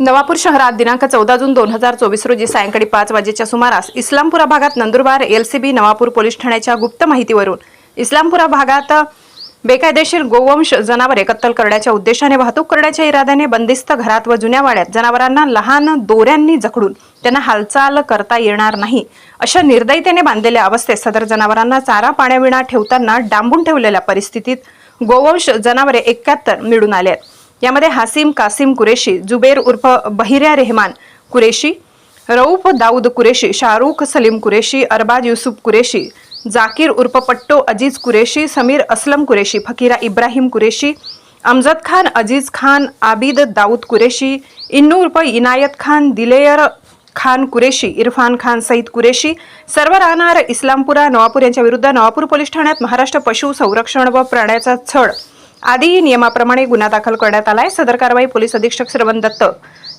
नवापूर शहरात दिनांक चौदा जून दोन हजार चोवीस रोजी सायंकाळी पाच वाजेच्या सुमारास इस्लामपुरा भागात नंदुरबार एलसीबी नवापूर पोलीस ठाण्याच्या गुप्त माहितीवरून इस्लामपुरा भागात बेकायदेशीर गोवंश जनावरे कत्तल करण्याच्या उद्देशाने वाहतूक करण्याच्या इराद्याने बंदिस्त घरात व जुन्या वाड्यात जनावरांना लहान दोऱ्यांनी जखडून त्यांना हालचाल करता येणार नाही अशा निर्दयतेने बांधलेल्या अवस्थेत सदर जनावरांना चारा पाण्याविना ठेवताना डांबून ठेवलेल्या परिस्थितीत गोवंश जनावरे एकाहत्तर मिळून आले आहेत. यामध्ये हासिम कासिम कुरेशी जुबेर उर्फ बहिऱ्या रेहमान कुरेशी रऊफ दाऊद कुरेशी शाहरुख सलीम कुरेशी अरबाज युसुफ कुरेशी जाकीर उर्फ पट्टो अजीज कुरेशी समीर असलम कुरेशी फकीरा इब्राहिम कुरेशी अमजद खान अजीज खान आबिद दाऊद कुरेशी इन्नू उर्फ इनायत खान दिलेयर खान कुरेशी इरफान खान सईद कुरेशी सर्व राहणार इस्लामपुरा नवापूर यांच्या विरुद्ध नवापूर पोलीस ठाण्यात महाराष्ट्र पशु संरक्षण व प्राण्याचा छळ. आदी नियमाप्रमाणे गुन्हा दाखल करण्यात आलाय. सदर कारवाई पोलीस अधीक्षक श्रवण दत्त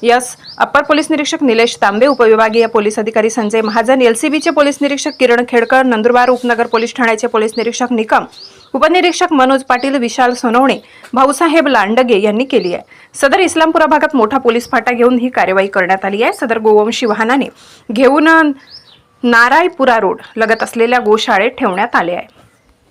यस अप्पर पोलीस निरीक्षक निलेश तांबे उपविभागीय पोलीस अधिकारी संजय महाजन एलसीबीचे पोलीस निरीक्षक किरण खेडकर नंदुरबार उपनगर पोलीस ठाण्याचे पोलीस निरीक्षक निकम उपनिरीक्षक मनोज पाटील विशाल सोनवणे भाऊसाहेब लांडगे यांनी केली आहे. सदर इस्लामपुरा भागात मोठा पोलीस फाटा घेऊन ही कार्यवाही करण्यात आली आहे. सदर गोवंशी वाहनाने घेऊन नारायपुरा रोड लगत असलेल्या गोशाळेत ठेवण्यात आले आहे.